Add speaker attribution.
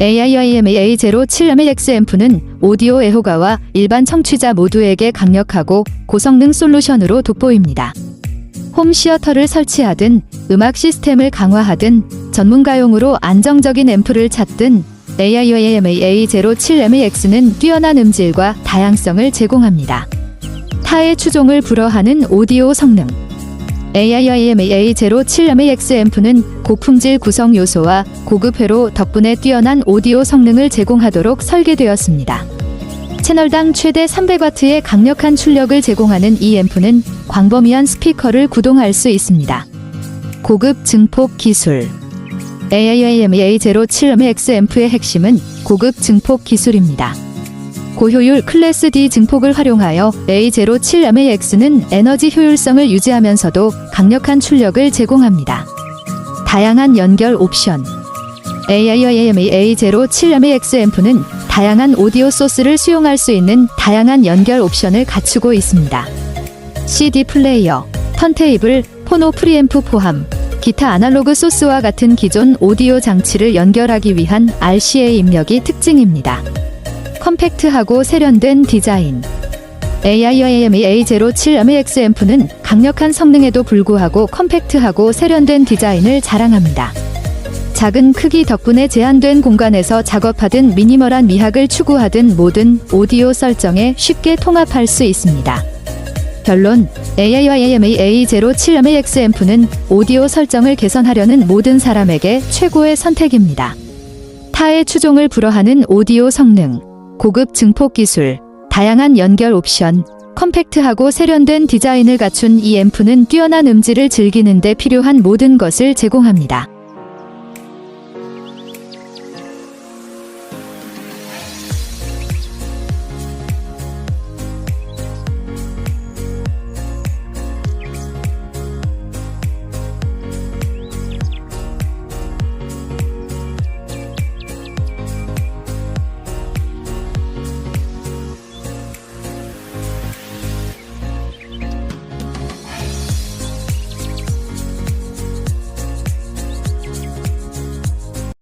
Speaker 1: AIYMA07MX 앰프는 오디오 애호가와 일반 청취자 모두에게 강력하고 고성능 솔루션으로 돋보입니다. 홈 시어터를 설치하든 음악 시스템을 강화하든 전문가용으로 안정적인 앰프를 찾든 AIYMA07MX는 뛰어난 음질과 다양성을 제공합니다. 타의 추종을 불허하는 오디오 성능 AIYMA07MX 앰프는 고품질 구성 요소와 고급 회로 덕분에 뛰어난 오디오 성능을 제공하도록 설계되었습니다. 채널당 최대 300W의 강력한 출력을 제공하는 이 앰프는 광범위한 스피커를 구동할 수 있습니다. 고급 증폭 기술 AIYMA07MX 앰프의 핵심은 고급 증폭 기술입니다. 고효율 클래스 D 증폭을 활용하여 A07MAX는 에너지 효율성을 유지하면서도 강력한 출력을 제공합니다. 다양한 연결 옵션 AIYMA07MAX 앰프는 다양한 오디오 소스를 수용할 수 있는 다양한 연결 옵션을 갖추고 있습니다. CD 플레이어, 턴테이블, 포노 프리앰프 포함, 기타 아날로그 소스와 같은 기존 오디오 장치를 연결하기 위한 RCA 입력이 특징입니다. 컴팩트하고 세련된 디자인. AIYMA07MX 앰프는 강력한 성능에도 불구하고 컴팩트하고 세련된 디자인을 자랑합니다. 작은 크기 덕분에 제한된 공간에서 작업하든 미니멀한 미학을 추구하든 모든 오디오 설정에 쉽게 통합할 수 있습니다. 결론 AIYMA07MX 앰프는 오디오 설정을 개선하려는 모든 사람에게 최고의 선택입니다. 타의 추종을 불허하는 오디오 성능, 고급 증폭 기술, 다양한 연결 옵션, 컴팩트하고 세련된 디자인을 갖춘 이 앰프는 뛰어난 음질을 즐기는 데 필요한 모든 것을 제공합니다.